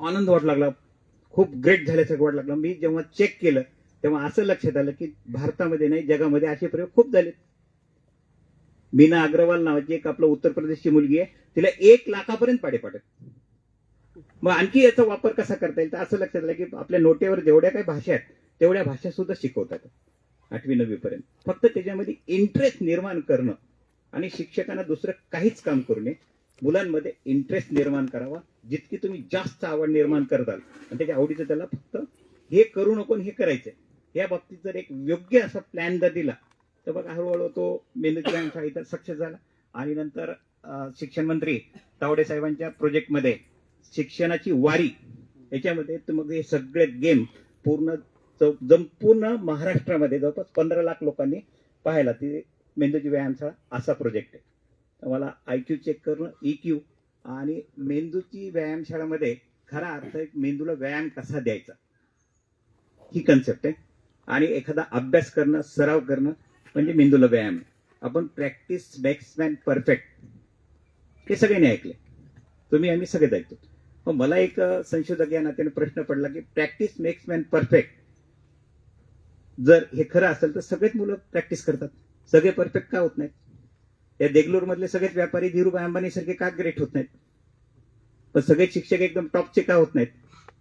आनंद वाटू लागला. खूप ग्रेट झाल्यासारखं वाटू लागलं. मी जेव्हा चेक केलं तेव्हा असं लक्षात आलं की भारतामध्ये नाही जगामध्ये असे प्रयोग खूप झाले मीना अग्रवाल नावाची एक आपलं उत्तर प्रदेशची मुलगी आहे तिला एक लाखापर्यंत पाडे पाडत मग आणखी याचा वापर कसा करता येईल? तर असं लक्षात आलं की आपल्या नोटेवर जेवढ्या काही भाषा आहेत तेवढ्या भाषा सुद्धा शिकवतात. आठवी नववी पर्यंत. फक्त त्याच्यामध्ये इंटरेस्ट निर्माण करणं आणि शिक्षकांना दुसरं काहीच काम करू नये मुलांमध्ये इंटरेस्ट निर्माण करावा जितकी तुम्ही जास्त आवड निर्माण करताल. आणि त्याच्या आवडीचं त्याला फक्त हे करू नको हे करायचंय. या बाबतीत जर एक योग्य असा प्लॅन जर दिला तर बघा हळूहळू तो मेंदूची व्यायाम इथं सक्सेस झाला. आणि नंतर शिक्षण मंत्री तावडे साहेबांच्या प्रोजेक्टमध्ये शिक्षणाची वारी याच्यामध्ये मग हे सगळे गेम पूर्ण चौ- संपूर्ण महाराष्ट्रामध्ये जवळपास पंधरा लाख लोकांनी पाहायला ती मेंदूची व्यायामशाळा असा प्रोजेक्ट आहे. मला आय क्यू चेक करणं ई क्यू आणि मेंदूची व्यायामशाळामध्ये खरा अर्थ एक मेंदूला व्यायाम कसा द्यायचा? ही कन्सेप्ट आहे. आणि एखादा अभ्यास करणं सराव करणं म्हणजे मेंदूला व्यायाम आहे. आपण प्रॅक्टिस मेक्स मॅन परफेक्ट हे सगळ्यांनी ऐकले तुम्ही आम्ही सगळेच ऐकतो. मग मला एक संशोधक या नात्याने प्रश्न पडला की प्रॅक्टिस मेक्स मॅन परफेक्ट जर हे खरं असेल तर सगळेच मुलं प्रॅक्टिस करतात. सगळे परफेक्ट का होत नाहीत? या देगलूर मधले सगळेच व्यापारी धीरूभाई अंबानी सारखे का ग्रेट होत नाहीत? पण सगळे शिक्षक एकदम टॉपचे का होत नाहीत?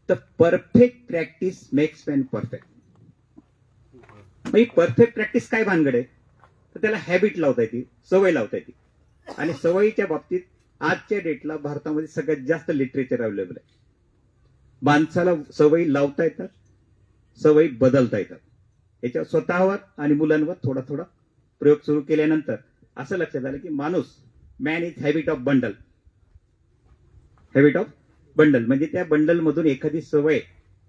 तर perfect practice makes man perfect मग ही परफेक्ट प्रॅक्टिस काय भानगड आहे? तर त्याला हॅबिट लावता येते सवय लावता येते. आणि सवयीच्या बाबतीत आजच्या डेटला भारतामध्ये सगळ्यात जास्त लिटरेचर अवेलेबल आहे. माणसाला सवयी लावता येतात सवयी बदलता येतात. याच्यावर स्वतःवर आणि मुलांवर थोडा थोडा प्रयोग सुरू केल्यानंतर असं लक्षात आलं की माणूस man is habit of bundle habit of bundle म्हणजे त्या बंडल मधून एखादी सवय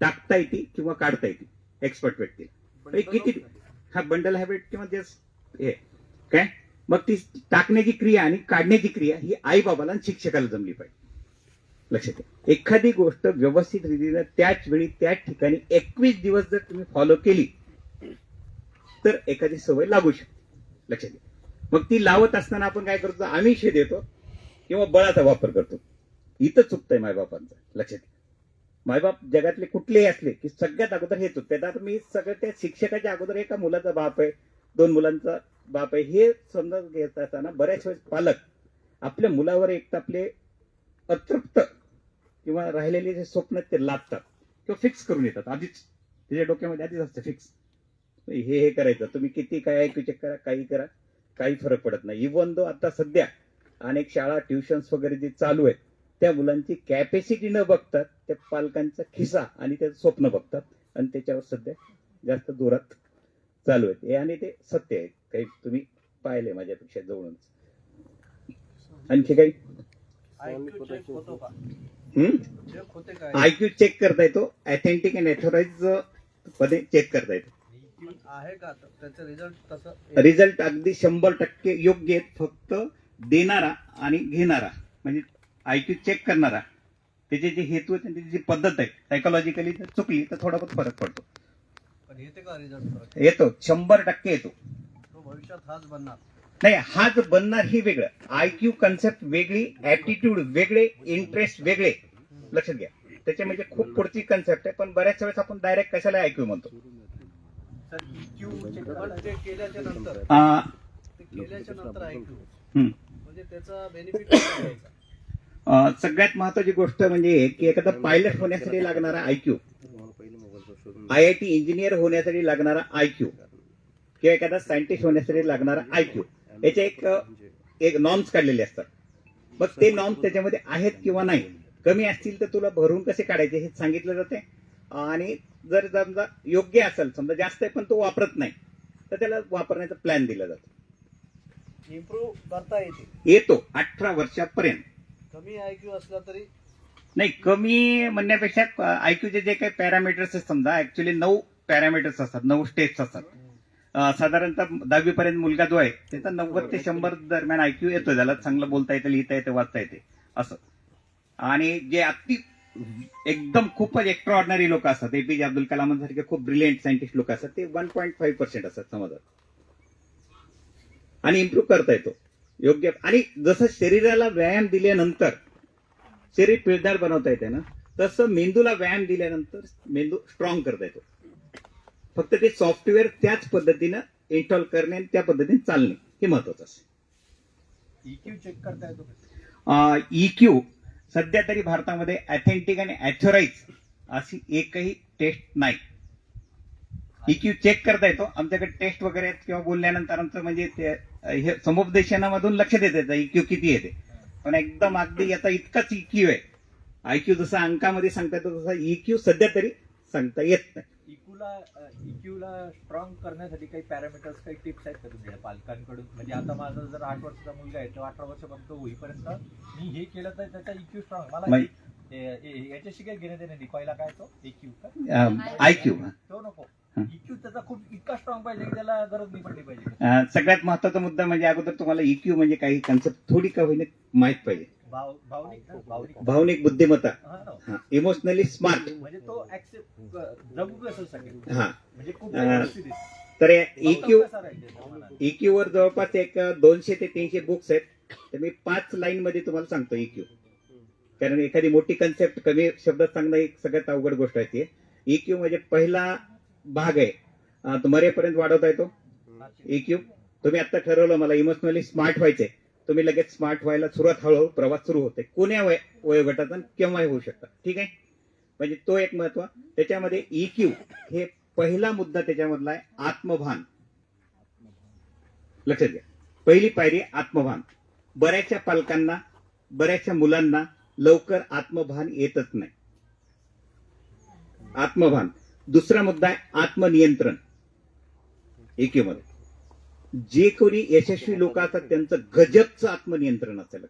टाकता येते किंवा काढता येते. एक्सपर्ट व्यक्तीला हे किती हा बंडल हॅबिट किंवा जस्ट हे. काय? मग ती टाकण्याची क्रिया आणि काढण्याची क्रिया ही आई बाबाला आणि शिक्षकाला जमली पाहिजे. लक्षात घ्या एखादी गोष्ट व्यवस्थित रीतीने त्याच वेळी त्याच ठिकाणी एकवीस दिवस जर तुम्ही फॉलो केली तर एखादी सवय लागू शकते. लक्षात घ्या मग ती लावत असताना आपण काय करतो? आमिष देतो किंवा बळाचा वापर करतो. इथं चुकतंय मायबापांचं. लक्षात मायबाप जगातले कुठलेही असले की सगळ्यात अगोदर हेच चुकते आता मी सगळं त्या शिक्षकाच्या अगोदर एका मुलाचा बाप आहे दोन मुलांचा बाप आहे. हे समजा घेत असताना बऱ्याच वेळेस पालक आपल्या मुलावर एक तर आपले अतृप्त किंवा राहिलेले जे स्वप्न आहेत ते लादतात किंवा फिक्स करून येतात. आधीच. त्याच्या डोक्यामध्ये आधीच असतं फिक्स हे हे करायचं. तुम्ही किती काय ऐकू चेक करा काही करा. काही फरक पडत नाही. इव्हन दो आता सध्या अनेक शाळा ट्युशन्स वगैरे जे चालू आहेत त्या मुलांची कॅपॅसिटी न बघतात त्या पालकांचा खिसा आणि त्याचं स्वप्न बघतात आणि त्याच्यावर सध्या जास्त जोरात चालू आहेत. हे आणि ते सत्य आहे. काही तुम्ही पाहिले माझ्यापेक्षा जवळून आणखी काही? आयक्यू चेक करता येतो अथेंटिक अँड ऑथोराइजमध्ये चेक करता येतो आहे का? तर त्याचं रिझल्ट तसं रिझल्ट अगदी शंभर टक्के योग्य आहेत फक्त देणारा आणि घेणारा. म्हणजे आयक्यू चेक करणारा. त्याचे जे हेतू आहेत त्याची जी पद्धत आहे सायकोलॉजिकली जर चुकली तर थोडा बहुत फरक पडतो. पण येते का रिझल्ट येतो. शंभर टक्के येतो. तो भविष्यात हाच बनणार. नाही हाच बनणार ही वेगळं. आयक्यू कन्सेप्ट वेगळी ऍटिट्यूड वेगळे इंटरेस्ट वेगळे. लक्षात घ्या. त्याच्या म्हणजे खूप पुढची कन्सेप्ट आहे पण बऱ्याच वेळेस आपण डायरेक्ट कशाला आयक्यू म्हणतो? केल्याच्यानंतर आ, ते केल्याच्यानंतर ऐकू हम्म. म्हणजे त्याचा बेनिफिट सगळ्यात महत्वाची गोष्ट म्हणजे हे की एखादा पायलट होण्यासाठी लागणारा IQ I I T engineer होण्यासाठी लागणारा आयक्यू किंवा एखादा सायंटिस्ट होण्यासाठी लागणारा आयक्यू याचे एक एक नॉर्म्स काढलेले असतात. मग ते नॉर्म्स त्याच्यामध्ये आहेत किंवा नाही? कमी असतील तर तुला भरून कसे काढायचे हे सांगितलं जाते आणि जर समजा योग्य असेल समजा जास्त आहे पण तो वापरत नाही तर त्याला वापरण्याचा प्लॅन दिला जातो. इम्प्रूव्ह करता येते. येतो अठरा वर्षापर्यंत. कमी आयक्यू असला तरी? नाही कमी म्हणण्यापेक्षा आयक्यूचे जे काही पॅरामीटर्स आहेत समजा ऍक्च्युली नऊ पॅरामीटर्स असतात नऊ स्टेप्स असतात. साधारणतः दहावी पर्यंत मुलगा जो आहे त्याचा नव्वद ते शंभर दरम्यान आयक्यू येतो त्याला चांगलं बोलता येतं लिहिता येतं वाचता येते असं. आणि जे अति एकदम खूपच एक्स्ट्रॉर्डनरी लोक असतात. एपीजे अब्दुल कलामांसारखे खूप ब्रिलियंट सायंटिस्ट लोक असतात. ते वन पॉईंट फाईव्ह पर्सेंट असतात समाजात. आणि इम्प्रूव्ह करता येतो योग्य आणि जसं शरीराला व्यायाम दिल्यानंतर शरीर पिळदार बनवता येते ना तसं मेंदूला व्यायाम दिल्यानंतर मेंदू स्ट्रॉंग करता येतो फक्त ते सॉफ्टवेअर त्याच पद्धतीनं इन्स्टॉल करणे आणि त्या पद्धतीने चालणे हे महत्वाचं असतं. EQ चेक करता येतो? इक्यू E सध्या तरी भारतामध्ये अथेंटिक आणि अथोराईज अशी एकही टेस्ट नाही. इक्यू चेक करता येतो. आमच्याकडे टेस्ट वगैरे आहेत किंवा बोलल्यानंतर आमचं म्हणजे ते हे समुपदेशनामधून लक्षात येतं. इक्यू किती येते पण एकदम अगदी याचा इतकाच इक्यू आहे. आयक्यू जसा अंकामध्ये सांगता येतो तसा इक्यू सध्या तरी सांगता येत नाही. इक्यूला इक्यूला स्ट्रॉंग करण्यासाठी काही पॅरामीटर्स काही टिप्स आहेत का तुमच्या पालकांकडून? म्हणजे आता माझा जर आठ वर्षाचा मुलगा आहे तो अठरा वर्षापर्यंत होईपर्यंत मी हे केलं तर त्याचा इक्यू स्ट्रॉंग मला याच्याशी काही घेणं देणं नाही. पहिला काय तो? इक्यू का? आयक्यू तो नको. इक्यू त्याचा खूप इतका स्ट्रॉंग पाहिजे की त्याला गरज नाही पडली पाहिजे. सगळ्यात महत्त्वाचा मुद्दा म्हणजे अगोदर तुम्हाला इक्यू म्हणजे काही कन्सेप्ट थोडी का होईना माहीत पाहिजे. भावनिक ना? भावनिक. भावनिक बुद्धिमत्ता. हा. इमोशनली स्मार्ट म्हणजे तो ऍक्सेप्ट हा. म्हणजे. तर इक्यू मनात? इक्यू वर जवळपास एक दोनशे ते तीनशे बुक्स आहेत. तर मी पाच लाईन मध्ये तुम्हाला सांगतो इक्यू कारण एखादी मोठी कन्सेप्ट कमी शब्दात सांगणं एक सगळ्यात अवघड गोष्ट आहे इक्यू म्हणजे पहिला भाग आहे. तो मरेपर्यंत वाढवता येतो. इक्यू तुम्ही आता ठरवलं मला इमोशनली स्मार्ट व्हायचंय. तुम्ही लगेच स्मार्ट व्हायला सुरुवात हळूहळू प्रवास सुरू होते. कोण्या वय वयोगटात केव्हाही होऊ शकतात. ठीक आहे? म्हणजे तो एक महत्त्व. त्याच्यामध्ये इक्यू हे पहिला मुद्दा त्याच्यामधला आहे आत्मभान. लक्षात घ्या. पहिली पायरी आत्मभान. बऱ्याचशा पालकांना बऱ्याचशा मुलांना लवकर आत्मभान येतच नाही. आत्मभान. दुसरा मुद्दा आहे आत्मनियंत्रण. EQ मध्ये. जे कोणी यशस्वी लोक असतात त्यांचं गजबचं आत्मनियंत्रण असेल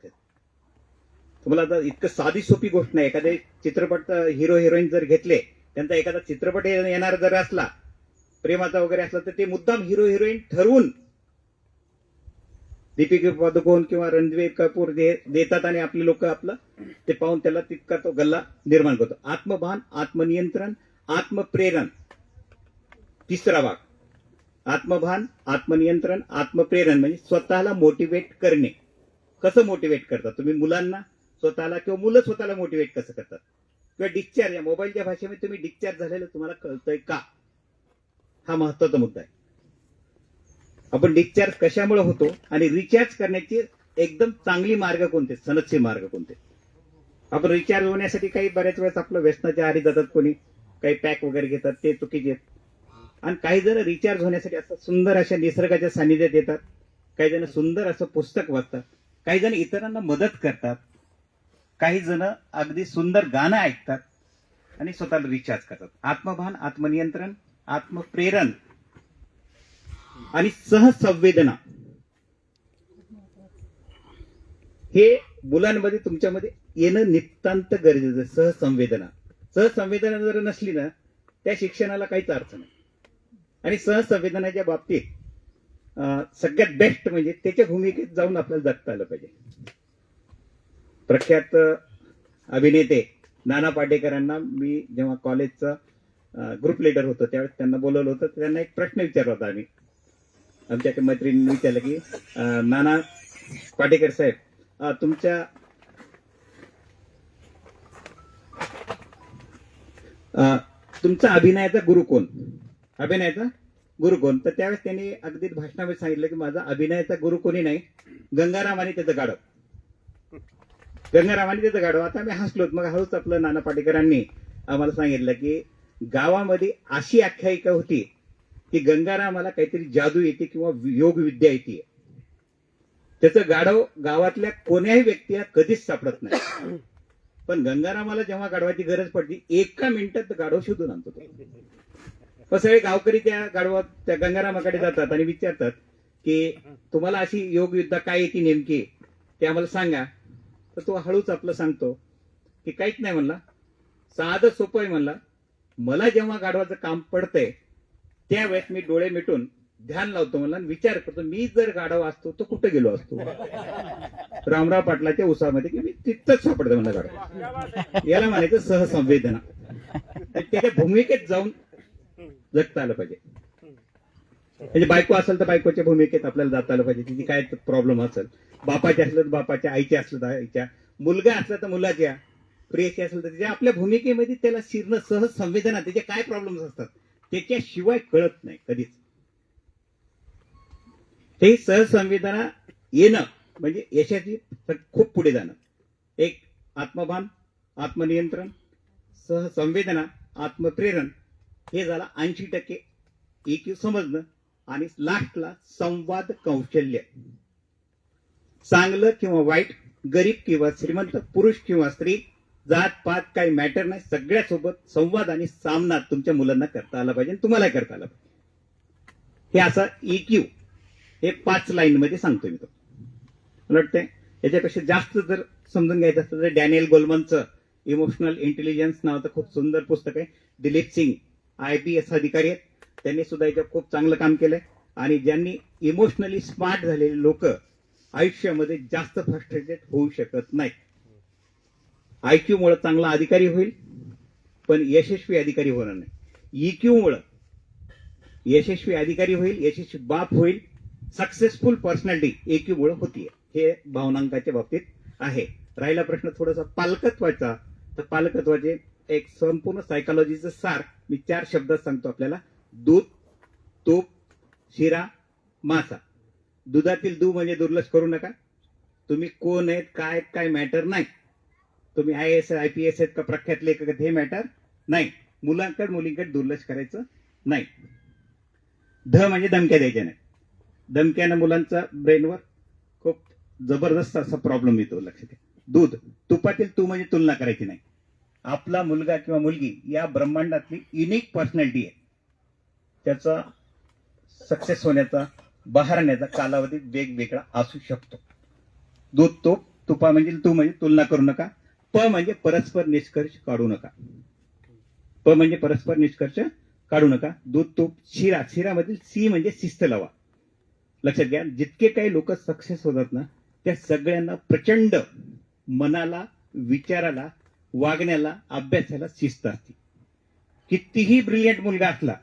तुम्हाला आता इतकं साधी सोपी गोष्ट नाही. एखादे चित्रपट हिरो हिरोईन जर घेतले त्यांचा एखादा चित्रपट येणार जर असला प्रेमाचा वगैरे असला तर ते मुद्दाम हिरो हिरोईन ठरवून दीपिका पादुकोण किंवा रणवीर कपूर दे, देतात आणि आपले लोक आपलं ते पाहून त्याला तितका तो गल्ला निर्माण करतो. आत्मभान आत्मनियंत्रण आत्मप्रेरण. तिसरा भाग. आत्मभान आत्मनियंत्रण आत्मप्रेरण म्हणजे स्वतःला मोटिवेट करणे. कसं मोटिवेट करतात? तुम्ही मुलांना स्वतःला किंवा मुलं स्वतःला मोटिवेट कसं करतात? किंवा डिस्चार्ज या मोबाईलच्या भाषेमध्ये तुम्ही डिस्चार्ज झालेलं तुम्हाला कळतंय का? हा महत्त्वाचा मुद्दा आहे. आपण डिस्चार्ज कशामुळे होतो आणि रिचार्ज करण्याचे एकदम चांगली मार्ग कोणते? सनदशीर मार्ग कोणते? आपण रिचार्ज होण्यासाठी काही बऱ्याच वेळेस आपलं व्यसनाच्या आहारी जातात कोणी. काही पॅक वगैरे घेतात ते चुकीचे आणि काही जण रिचार्ज होण्यासाठी असं सुंदर अशा निसर्गाच्या सानिध्यात येतात. काही जण सुंदर असं पुस्तक वाचतात. काही जण इतरांना मदत करतात. काही जण अगदी सुंदर गाणं ऐकतात आणि स्वतःला रिचार्ज करतात. आत्मभान आत्मनियंत्रण आत्मप्रेरण आणि सहसंवेदना. हे मुलांमध्ये तुमच्यामध्ये येणं नितांत गरजेचं सहसंवेदना. सहसंवेदना जर नसली ना त्या शिक्षणाला काहीच अर्थ नाही. आणि सहसंवेदनाच्या बाबतीत सगळ्यात बेस्ट म्हणजे त्याच्या भूमिकेत जाऊन आपल्याला जगता आलं पाहिजे. प्रख्यात अभिनेते नाना पाटेकरांना मी जेव्हा कॉलेजचा ग्रुप लीडर होतो त्यावेळेस त्यांना बोलवलं होतं. त्यांना एक प्रश्न विचारला होता आम्ही. आमच्या मैत्रिणींनी विचारलं की नाना पाटेकर साहेब तुमच्या अं, तुमचा अभिनयाचा गुरु कोण? अभिनयाचा गुरु कोण? तर त्यावेळेस त्यांनी अगदी भाषणामध्ये सांगितलं की माझा अभिनयाचा गुरु कोणी नाही गंगारामाने त्याचं गाडव गंगारामाने त्याचं गाडव आता आम्ही हसलो. मग हळूच आपलं नाना पाटेकरांनी आम्हाला सांगितलं की गावामध्ये अशी आख्यायिका होती की गंगारामाला काहीतरी जादू येते किंवा योग विद्या येते. त्याचं गाढव गावातल्या कोण्याही व्यक्तीला कधीच सापडत नाही. पण गंगारामाला जेव्हा गाढवाची गरज पडली एका मिनिटात गाढव शोधून आणतो मग सगळे गावकरी त्या गाढवा त्या गंगारामाकडे जातात आणि विचारतात की तुम्हाला अशी योग युद्धा काय येते नेमकी ते आम्हाला सांगा. तर तो हळूच आपलं सांगतो की काहीच नाही म्हणला. साधं सोपं आहे म्हणला. मला जेव्हा गाढवाचं काम पडतंय त्यावेळेस मी डोळे मिटून ध्यान लावतो म्हणला आणि विचार करतो मी जर गाढव असतो तो कुठे गेलो असतो? रामराव पाटलाच्या उसामध्ये की मी तिथंच सापडतो म्हणलं गाढव याला म्हणायचं सहसंवेदना. त्याच्या भूमिकेत जाऊन जगता आलं पाहिजे. म्हणजे बायको असेल तर बायकोच्या भूमिकेत आपल्याला जाता आलं पाहिजे. तिची काय प्रॉब्लेम असेल? बापाच्या असलं तर बापाच्या आईच्या असलं तर आईच्या. मुलगा असला तर मुलाच्या. प्रियची असेल तर त्याच्या आपल्या भूमिकेमध्ये त्याला शिरणं सहज संवेदना त्याचे काय प्रॉब्लेम्स असतात? त्याच्याशिवाय कळत नाही कधीच. ते सहज संवेदना येणं म्हणजे यशाची खूप पुढे जाणं. एक आत्मभान आत्मनियंत्रण सहसंवेदना आत्मप्रेरण हे झालं ऐंशी टक्के. एक समजणं आणि लास्टला संवाद कौशल्य. चांगलं किंवा वाईट गरीब किंवा श्रीमंत पुरुष किंवा स्त्री जात पात काही मॅटर नाही सगळ्यासोबत संवाद आणि सामना तुमच्या मुलांना करता आला पाहिजे आणि तुम्हाला करता आला पाहिजे. हे असा EQ हे पाच लाईन मध्ये सांगतो मी तो मला वाटतंय याच्यापेक्षा जास्त जर समजून घ्यायचं असतं तर डॅनियल गोलमनचं इमोशनल इंटेलिजन्स नावाचं खूप सुंदर पुस्तक आहे. Dilip Singh I P S अधिकारी आहेत. त्यांनी सुद्धा याच्यात खूप चांगलं काम केलंय. आणि ज्यांनी इमोशनली स्मार्ट झालेले लोक आयुष्यामध्ये जास्त फ्रस्ट्रेटेड होऊ शकत नाहीत. आयक्यू मुळे चांगला अधिकारी होईल पण यशस्वी अधिकारी होणार नाही. इक्यू मुळे यशस्वी अधिकारी होईल यशस्वी बाप होईल सक्सेसफुल पर्सनॅलिटी एक्यू मुळे होतीये. हे भावनांकाच्या बाबतीत आहे. राहिला प्रश्न थोडासा पालकत्वाचा. तर पालकत्वाचे एक संपूर्ण सायकॉलॉजीचं सार मी चार शब्दात सांगतो आपल्याला. दूध तूप शिरा मासा. दुधातील दू म्हणजे दुर्लक्ष करू नका. तुम्ही कोण आहेत काय काय मॅटर नाही. तुम्ही I S I P S आहेत का प्रख्यात लेखक हे मॅटर नाही. मुलांकडे मुलींकडे दुर्लक्ष करायचं नाही. ध म्हणजे धमक्या द्यायच्या नाही धमक्यानं मुलांचा ब्रेनवर खूप जबरदस्त असा प्रॉब्लेम येतो लक्षात घ्या. दूध तुपातील तू म्हणजे तुलना करायची नाही. आपला मुलगा किंवा मुलगी या ब्रह्मांडातली युनिक पर्सनॅलिटी आहे. त्याचा सक्सेस होण्याचा बहारण्याचा कालावधी वेगवेगळा असू शकतो. दूध तूप तुपा म्हणजे तू म्हणजे तुलना करू नका. प म्हणजे परस्पर निष्कर्ष काढू नका. प म्हणजे परस्पर निष्कर्ष काढू नका. दूध तूप शिरा शिरामधील सी म्हणजे शिस्त लावा. लक्षात घ्या जितके काही लोक सक्सेस होतात ना त्या सगळ्यांना प्रचंड मनाला विचाराला वागण्याला अभ्यासाला शिस्त असते. कितीही ब्रिलियंट मुलगा असला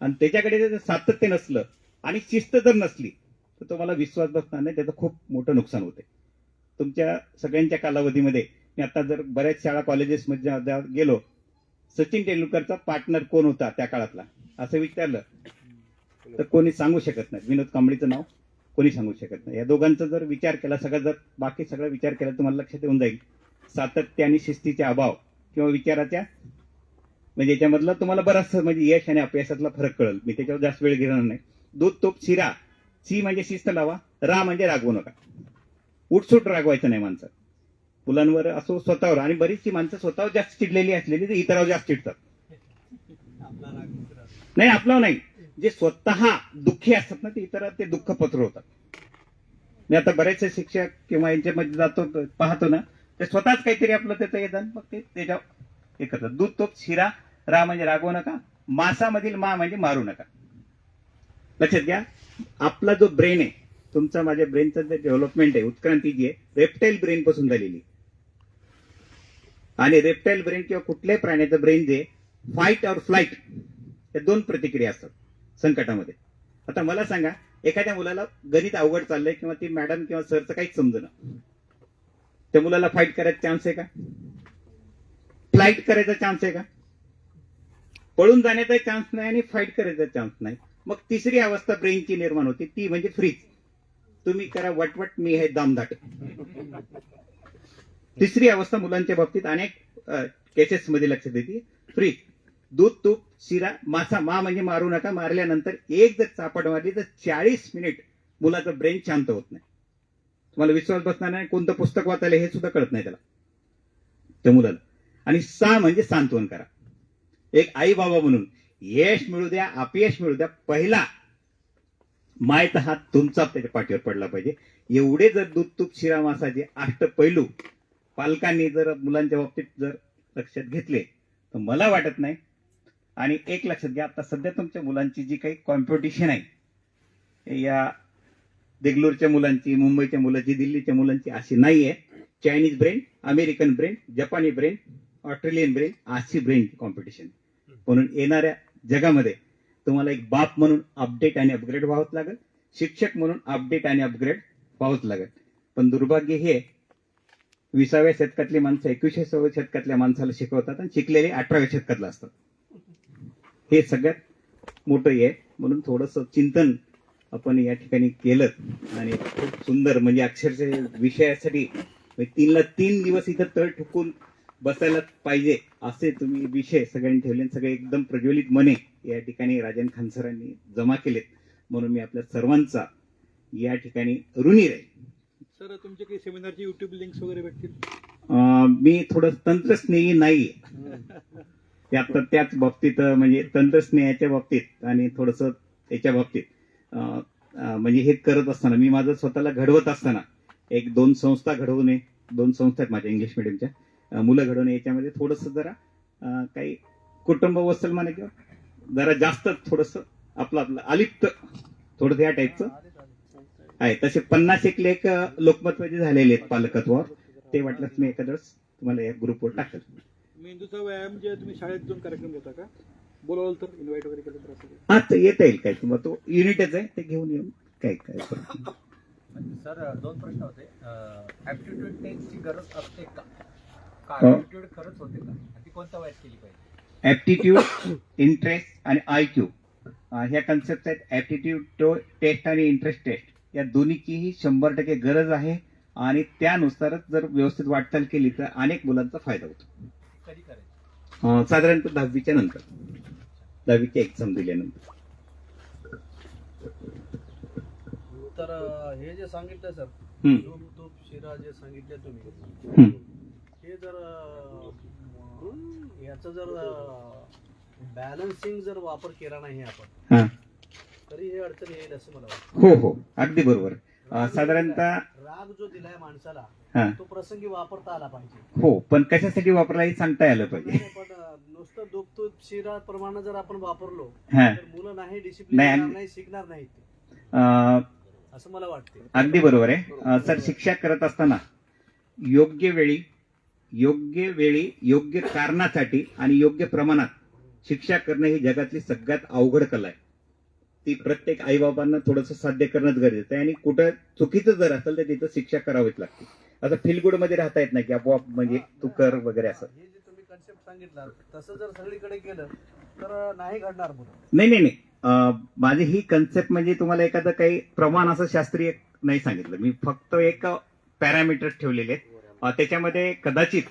आणि त्याच्याकडे जर सातत्य नसलं आणि शिस्त जर नसली तर तुम्हाला विश्वास बसणार नाही त्याचं खूप मोठं नुकसान होते तुमच्या सगळ्यांच्या कालावधीमध्ये मी आता जर बऱ्याच शाळा कॉलेजेसमध्ये गेलो सचिन तेंडुलकरचा पार्टनर कोण होता त्या काळातला? असं विचारलं तर कोणी सांगू शकत नाही. विनोद कांबळीचं नाव कोणी सांगू शकत नाही. या दोघांचा जर विचार केला सगळं जर बाकी सगळा विचार केला तुम्हाला लक्षात येऊन जाईल. सातत्य आणि शिस्तीचे अभाव किंवा विचाराच्या म्हणजे याच्यामधलं तुम्हाला बराचसा म्हणजे यश आणि अपयशातला फरक कळेल. मी त्याच्यावर जास्त वेळ घेणार नाही. दूध तूप शिरा सी म्हणजे शिस्त लावा. रा म्हणजे रागवू नका. उठसूट रागवायचं नाही माणसं. मुलांवर असो स्वतःवर. आणि बरीचशी माणसं स्वतःवर जास्त चिडलेली असलेली तर इतरावर जास्त चिडतात. नाही आपलं नाही. जे स्वतः दुःखी असतात ना ते इतर ते दुःख पत्र होतात मी आता बरेचसे शिक्षक किंवा यांच्यामध्ये जातो पाहतो ना ते स्वतःच काहीतरी आपलं त्याचं येतात मग ते त्याच्या हे करतात. दूध तोप शिरा रा म्हणजे रागवू नका मासामधील मा म्हणजे मारू नका. लक्षात घ्या आपला जो ब्रेन आहे तुमचा माझ्या ब्रेनचं जे डेव्हलपमेंट आहे उत्क्रांती जी आहे रेप्टाईल ब्रेन पासून झालेली आणि रेप्टाईल ब्रेन किंवा कुठल्याही प्राण्याचं ब्रेन जे फाईट और फ्लाईट या दोन प्रतिक्रिया असतात संकटामध्ये. आता मला सांगा एखाद्या मुलाला गणित अवघड चाललंय किंवा ती मॅडम किंवा सरचं काहीच समजणं. त्या मुलाला फाईट करायचा चान्स आहे का? फ्लाईट करायचा चान्स आहे का? पळून जाण्याचा चान्स नाही आणि फाईट करायचा चान्स नाही. मग तिसरी अवस्था ब्रेनची निर्माण होते. ती म्हणजे फ्रीज तुम्ही करा वटवट मी हे दामदाट. तिसरी अवस्था मुलांच्या बाबतीत अनेक केसेस मध्ये लक्षात येते. फ्रीज दूध तूप शिरा मासा मा म्हणजे मारू नका. मारल्यानंतर एक जर चापट मारली तर चाळीस मिनिट मुलाचं ब्रेन शांत होत नाही. तुम्हाला विश्वास बसणार नाही कोणतं पुस्तक वाचायला हे सुद्धा कळत नाही त्याला. त्या मुलाला. आणि सा म्हणजे सांत्वन करा. एक आई बाबा म्हणून यश मिळू द्या अपयश मिळू द्या पहिला मायत हात तुमचा त्याच्या पाठीवर पडला पाहिजे. एवढे जर दूध तूप शिरा मासाचे अष्ट पैलू पालकांनी जर मुलांच्या बाबतीत जर लक्षात घेतले तर मला वाटत नाही. आणि एक लक्षात घ्या आता सध्या तुमच्या मुलांची जी काही कॉम्पिटिशन आहे या देगलूरच्या मुलांची मुंबईच्या मुलांची दिल्लीच्या मुलांची अशी नाही आहे चायनीज ब्रेन अमेरिकन ब्रेन जपानी ब्रेन ऑस्ट्रेलियन ब्रेन अशी ब्रेन कॉम्पिटिशन म्हणून येणाऱ्या जगामध्ये तुम्हाला एक बाप म्हणून अपडेट आणि अपग्रेड व्हावंच लागेल. शिक्षक म्हणून अपडेट आणि अपग्रेड व्हावंच लागेल. पण दुर्भाग्य हे विसाव्या शतकातली माणसं एकविसाव्या शतकातल्या माणसाला शिकवतात आणि शिकलेले अठराव्या शतकातला असतात. हे सगळ्यात मोठं हे आहे. म्हणून थोडस चिंतन आपण या ठिकाणी केलं. आणि खूप सुंदर म्हणजे अक्षरशः विषयासाठी तीनला तीन दिवस इथं तळ ठुकून बसायला पाहिजे असे तुम्ही विषय सगळ्यांनी ठेवले. सगळे एकदम प्रज्वलित मने या ठिकाणी राजन खान सरांनी जमा केलेत. म्हणून मी आपल्या सर्वांचा या ठिकाणी ऋणी राहील. सर तुमचे काही सेमिनारचे युट्यूब लिंक्स वगैरे भेटतील? मी थोडं तंत्रस्नेही नाही ते आता त्याच बाबतीत म्हणजे तंत्रस्नेहाच्या बाबतीत आणि थोडस याच्या बाबतीत. म्हणजे हे करत असताना मी माझं स्वतःला घडवत असताना एक दोन संस्था घडवणे दोन संस्था आहेत माझ्या इंग्लिश मिडियमच्या मुलं घडवणे याच्यामध्ये थोडस जरा काही कुटुंब वसल म्हणा किंवा जरा जास्त थोडस आपलं आपलं अलिप्त थोडं या टाईपचं आहे. तसे पन्नास एक लेख अं, लोकमतमध्ये झालेले आहेत पालकत्वावर. ते वाटल्यास मी एखाद्या वेळेस तुम्हाला या ग्रुपवर टाकेल मेंदूचा व्यायाम जे तुम्ही शाळेत जाऊन कार्यक्रम घेता का? बोलवलं तर इन्व्हाइट वगैरे केलं तर असं? हा तर येता येईल काय किंवा तो युनिटच आहे ते घेऊन येऊन काय काय करू. म्हणजे सर दोन प्रश्न होते. ऍप्टिट्यूड टेस्टची गरज असते का? का हो. ऍप्टिट्यूड खरंच होते का? आणि ती कोणत्या वयात केली पाहिजे? ऍप्टिट्यूड इंटरेस्ट आणि आय क्यू ह्या कन्सेप्ट आहेत ऍप्टिट्यूड टेस्ट आणि इंटरेस्ट टेस्ट या दोन्हीचीही शंभर टक्के गरज आहे आणि त्यानुसारच जर व्यवस्थित वाटचाल केली तर अनेक मुलांचा फायदा होतो. साधारणतः दहावीच्या नंतर. दहावीची एक्झाम दिल्यानंतर. तर हे जे सांगितलं सर हम्म. तूप तूप शिरा जे सांगितले तुम्ही हम्म. हे जर अं, याचं जर बॅलन्सिंग जर वापर केला नाही आपण हा. तरी हे अडचण येईल असं मला वाटतं. हो हो. अगदी बरोबर. साधारणतः राग जो दिलाय माणसाला हा. तो प्रसंगी वापरता आला पाहिजे. हो पण कशासाठी वापरला हे सांगता नाही, पाहिजे. नाही, पण अं, नुसतं दूप तूप शिरा प्रमाणे जर आपण वापरलो हा. तर मुलं नाही डिसिप्लिन नाही, येणार आणि- नाही शिकणार नाहीत ते. अं, असं मला वाटते अगदी बरोबर आहे. अं, सर शिक्षा करत असताना योग्य वेळी योग्य वेळी योग्य कारणासाठी आणि योग्य प्रमाणात शिक्षा करणं ही जगातली सगळ्यात अवघड कला आहे. ती प्रत्येक आईबाबांना थोडंसं साध्य करणंच गरजेचं आहे. आणि कुठं चुकीचं जर असेल तर तिथं शिक्षा करावीच लागते. असं फीलगुडमध्ये राहता येत नाही की आपोआप म्हणजे तू कर वगैरे असं. हे जे तुम्ही कन्सेप्ट सांगितलं तसं जर सगळीकडे केलं तर नाही घडणार नाही नाही नाही. अं, माझी ही कन्सेप्ट म्हणजे तुम्हाला एखादं काही प्रमाण असं शास्त्रीय नाही सांगितलं. मी फक्त एक पॅरामीटर ठेवलेले आहेत. अं, त्याच्यामध्ये कदाचित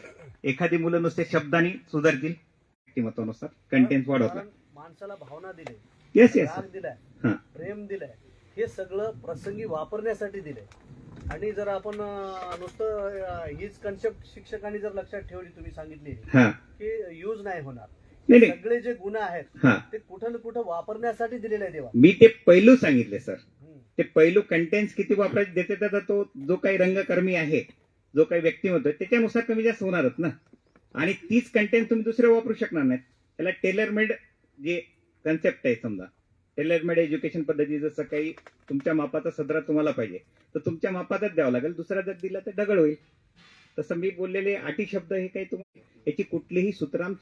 एखादी मुलं नुसते शब्दांनी सुधारतील व्यक्तिमत्वानुसार कंटेंट वाढवतात. माणसाला भावना दिले. येस येस राग दिलाय. हा. प्रेम दिलंय. हे सगळं प्रसंगी वापरण्यासाठी दिलंय. आणि जर आपण नुसतं हीच कन्सेप्ट शिक्षकांनी जर लक्षात ठेवली तुम्ही सांगितली की यूज नाही होणार. सगळे जे गुण आहेत ते कुठं ना कुठं वापरण्यासाठी दिलेले आहे देवा. मी ते पैलू सांगितले सर. ते पैलू कंटेंट्स किती वापरायचे देते तर तो जो काही रंगकर्मी आहे जो काही व्यक्तिमत्व आहे त्याच्यानुसार कमी जास्त होणारच ना. आणि तीच कंटेंट तुम्ही दुसरे वापरू शकणार नाहीत. त्याला टेलर मेड जे कन्सेप्ट आहे समजा. टेलर मेड एज्युकेशन पद्धती जसं काही तुमच्या मापाचा सदरा तुम्हाला पाहिजे. तर तुमच्या मापातच द्यावं लागेल. दुसरा जर दिला तर दगड होईल. तसं मी बोललेले अटी शब्द हे काही तुम्हाला याची कुठलीही सूत्रांची